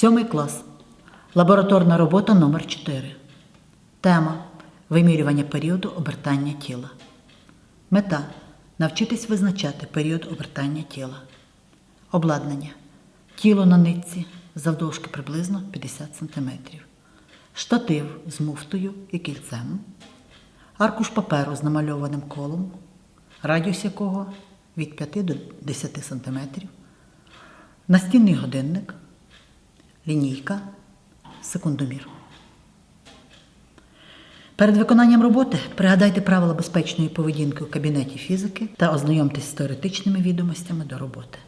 Сьомий клас. Лабораторна робота номер 4 Тема Вимірювання періоду обертання тіла. Мета навчитись визначати період обертання тіла. Обладнання. Тіло на нитці завдовжки приблизно 50 см. Штатив з муфтою і кільцем. Аркуш паперу з намальованим колом, радіус якого від 5 до 10 см. Настінний годинник, лінійка, секундомір. Перед виконанням роботи пригадайте правила безпечної поведінки у кабінеті фізики та ознайомтесь з теоретичними відомостями до роботи.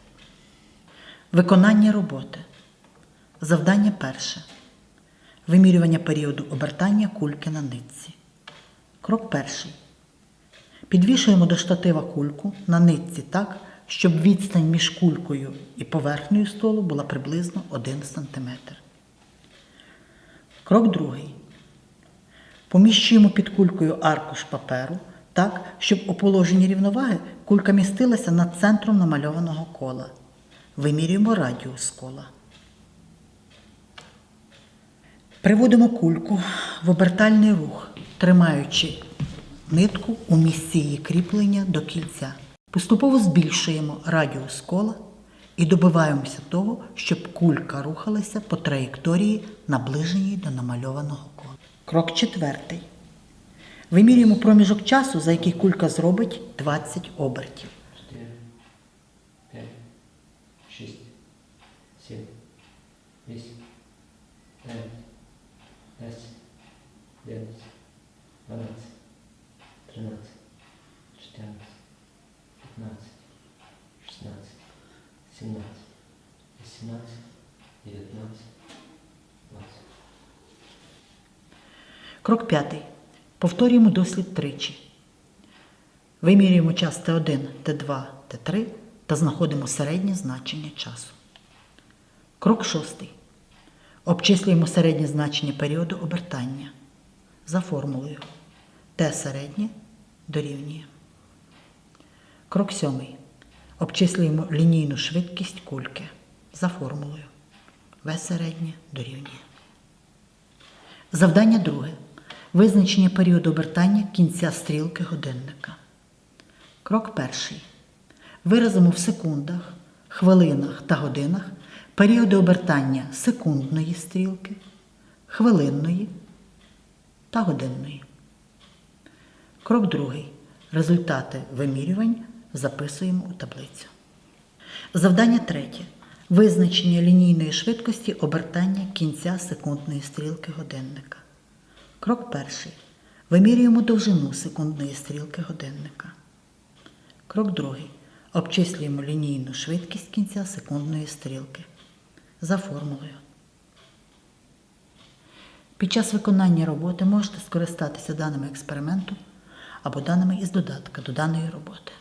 Виконання роботи. Завдання перше. Вимірювання періоду обертання кульки на нитці. Крок перший. Підвішуємо до штатива кульку на нитці так, щоб відстань між кулькою і поверхнею столу була приблизно 1 см. Крок другий. Поміщуємо під кулькою аркуш паперу так, щоб у положенні рівноваги кулька містилася над центром намальованого кола. Вимірюємо радіус кола. Приводимо кульку в обертальний рух, тримаючи нитку у місці її кріплення до кільця. Поступово збільшуємо радіус кола і добиваємося того, щоб кулька рухалася по траєкторії, наближеній до намальованого кола. Крок четвертий. Вимірюємо проміжок часу, за який кулька зробить 20 обертів. 4, 5, 6, 7, 8, 9, 10, 11, 12, 13, 14, 15, 16, 17, 18, 19, 20. Крок п'ятий. Повторюємо дослід тричі. Вимірюємо час Т1, Т2, Т3 та знаходимо середнє значення часу. Крок шостий. Обчислюємо середнє значення періоду обертання за формулою. Т середнє дорівнює. Крок сьомий. Обчислюємо лінійну швидкість кульки за формулою. В середнє дорівнює. Завдання друге. Визначення періоду обертання кінця стрілки годинника. Крок перший. Виразимо в секундах, хвилинах та годинах періоди обертання секундної стрілки, хвилинної та годинної. Крок другий. Результати вимірювань записуємо у таблицю. Завдання третє. Визначення лінійної швидкості обертання кінця секундної стрілки годинника. Крок перший. Вимірюємо довжину секундної стрілки годинника. Крок другий. Обчислюємо лінійну швидкість кінця секундної стрілки за формулою. Під час виконання роботи можете скористатися даними експерименту або даними із додатка до даної роботи.